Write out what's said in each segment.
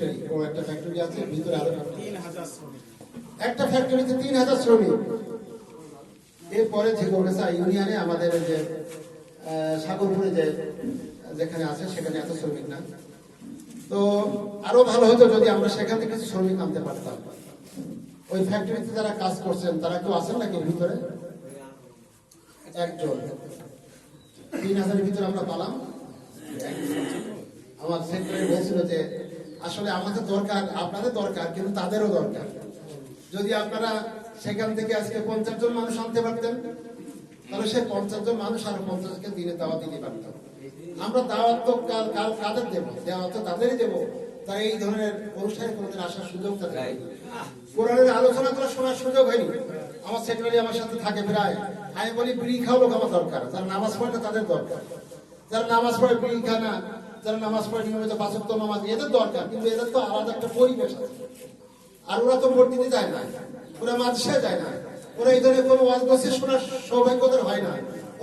Factory ও একটা factory আছে, ভিতরে আরও একটা ফ্যাক্টরিতে তিন হাজার শ্রমিক। এরপরে যে ঝিগোগেসা ইউনিয়নে আমাদের যে সাগরপুরে যে, যেখানে আছে, সেখানে এত শ্রমিক না। তো আরও ভালো হতো যদি আমরা সেখান থেকে শ্রমিক আনতে পারতাম। ওই ফ্যাক্টরিতে যারা কাজ করছেন, তারা কেউ আছেন নাকি ভিতরে? একজন। তিন হাজারের ভিতরে আমরা পালাম। আমার সেক্রেটারি বলছিল যে আসলে আমাদের দরকার আপনাদের দরকার কিন্তু তাদেরও দরকার। যদি আপনারা সেখান থেকে আজকে পঞ্চাশ জন মানুষ আনতে পারতেন তাহলে সেই পঞ্চাশ জন মানুষ আরও পঞ্চাশকে দিনে দাওয়াত দিতে পারতাম আমরা দাওয়াত তো কাল- কাল কাদের দেবো? দাওয়াত তো তাদেরই দেবো। তাই এই ধরনের অনুষ্ঠানে কোনোদিন আসার সুযোগ তাদের। কোরআনের আলোচনা করার শোনার সুযোগ হয়নি। আমার সেক্রেটারি আমার সাথে থাকে প্রায়। আমি বলি বিড়ি খাওয়া লোক আমার দরকার। যারা নামাজ পড়ে না তাদের দরকার। যারা নামাজ পড়ে বিড়ি খায় না যারা নামাজ পড়ে নিয়মিত পাঁচক্ত নামাজ, এদের দরকার, কিন্তু এদের তো আলাদা একটা পরিবেশ আছে। আর ওরা তো ভোট দিতে যায় না, ওরা মাদ্রাসায় যায় না, ওরা এই ধরনের কোনো ওয়াজ বসে শোনার সৌভাগ্য ওদের হয় না।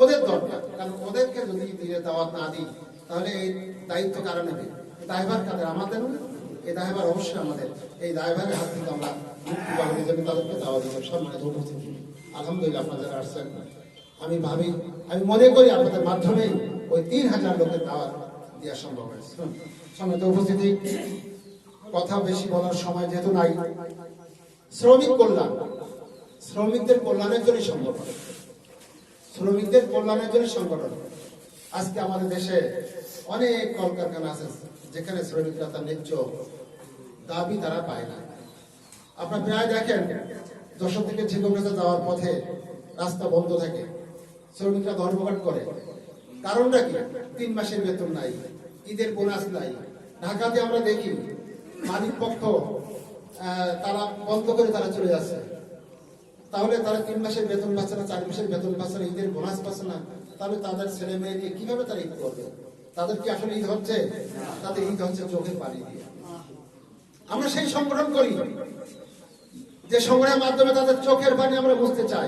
ওদের দরকার, কারণ ওদেরকে যদি দিয়ে দাওয়াত না দিই, তাহলে এই দায়িত্ব কারা নেবে? দায়ভার কাদের? আমাদের? এই দায়ভার অবশ্যই আমাদের। এই দায়ভারের হাত থেকে আমরা মুক্তি পাবো এই জন্য তাদেরকে দাওয়া দিব। সম্মানিত উপস্থিতি। আলহামদুলিল্লাহ আপনারা আসছেন, আমি ভাবি, আমি মনে করি আপনাদের মাধ্যমেই ওই তিন হাজার লোকের দাওয়াত দেওয়া সম্ভব হয়েছে। সম্মানিত উপস্থিতি, কথা বেশি বলার সময় যেহেতু নাই, শ্রমিক কল্যাণ, শ্রমিকদের কল্যাণের জন্য সংগঠন শ্রমিকদের কল্যাণের জন্য সংগঠন আজকে আমাদের দেশে অনেক কলকারখানা আছে, যেখানে শ্রমিকরা তার ন্যায্য দাবি তারা পায় না। আপনার প্রায় দেখেন, যশোর থেকে ঝিকমগাছা যাওয়ার পথে রাস্তা বন্ধ থাকে। শ্রমিকরা ধর্মঘট করে। কারণটা কি? তিন মাসের বেতন নাই, ঈদের বোনাস নাই। ঢাকাতে আমরা দেখি, মালিক পক্ষ তারা বন্ধ করে তারা চলে যাচ্ছে। তাহলে তারা তিন মাসের বেতন পাচ্ছে না, চার মাসের বেতন পাচ্ছে না, ঈদের বোনাস পাচ্ছে না, তাহলে তাদের ছেলে মেয়ে নিয়ে কীভাবে তারা ঈদ করবে? তাদের কি আসলে ঈদ হচ্ছে? তাদের ঈদ হচ্ছে চোখের পানি দিয়ে। আমরা সেই সংগঠন করি। যে সংগ্রহের মাধ্যমে তাদের চোখের পানি আমরা বুঝতে চাই।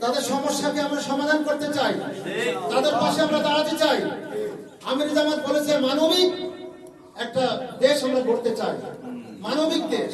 তাদের সমস্যাকে আমরা সমাধান করতে চাই। তাদের পাশে আমরা দাঁড়াতে চাই। আমির জামাত বলেছে মানবিক একটা দেশ আমরা গড়তে চাই। মানবিক দেশ।